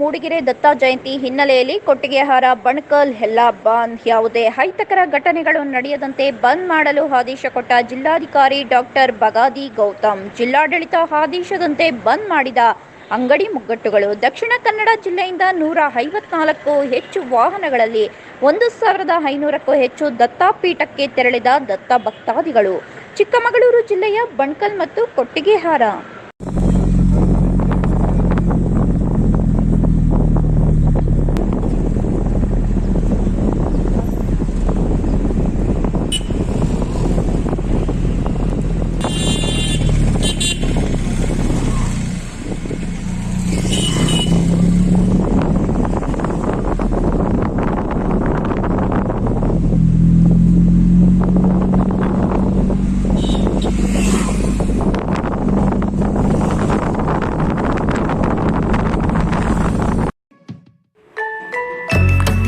ಮೂಡಿಗೆರೆ ದತ್ತ ಜಯಂತಿ ಹಿನ್ನೆಲೆಯಲ್ಲಿ ಕೊಟ್ಟಿಗೆಹಾರ ಬಣಕಲ್, ಹೆಲ್ಲಾ ಬಂದ್ ಯಾವುದೇ ಅಹಿತಕರ ಘಟನೆಗಳು ನಡೆಯದಂತೆ ಬಂದ್ ಮಾಡಲು ಆದೇಶ ಕೊಟ್ಟ ಜಿಲ್ಲಾಧಿಕಾರಿ ಡಾಕ್ಟರ್ ಬಗಾದಿ ಗೌತಮ್. ಜಿಲ್ಲಾಡಳಿತ ಆದೇಶದಂತೆ ಬಂದ್ ಮಾಡಿದ ಅಂಗಡಿ ಮುಗ್ಗಟ್ಟುಗಳು. ದಕ್ಷಿಣ ಕನ್ನಡ ಜಿಲ್ಲೆಯಿಂದ ನೂರ ಐವತ್ನಾಲ್ಕು ಹೆಚ್ಚು ವಾಹನಗಳಲ್ಲಿ ಒಂದು ಸಾವಿರದ ಐನೂರಕ್ಕೂ ಹೆಚ್ಚು ದತ್ತಾಪೀಠಕ್ಕೆ ತೆರಳಿದ ದತ್ತ ಭಕ್ತಾದಿಗಳು. ಚಿಕ್ಕಮಗಳೂರು ಜಿಲ್ಲೆಯ ಬಣ್ಕಲ್ ಮತ್ತು ಕೊಟ್ಟಿಗೆಹಾರ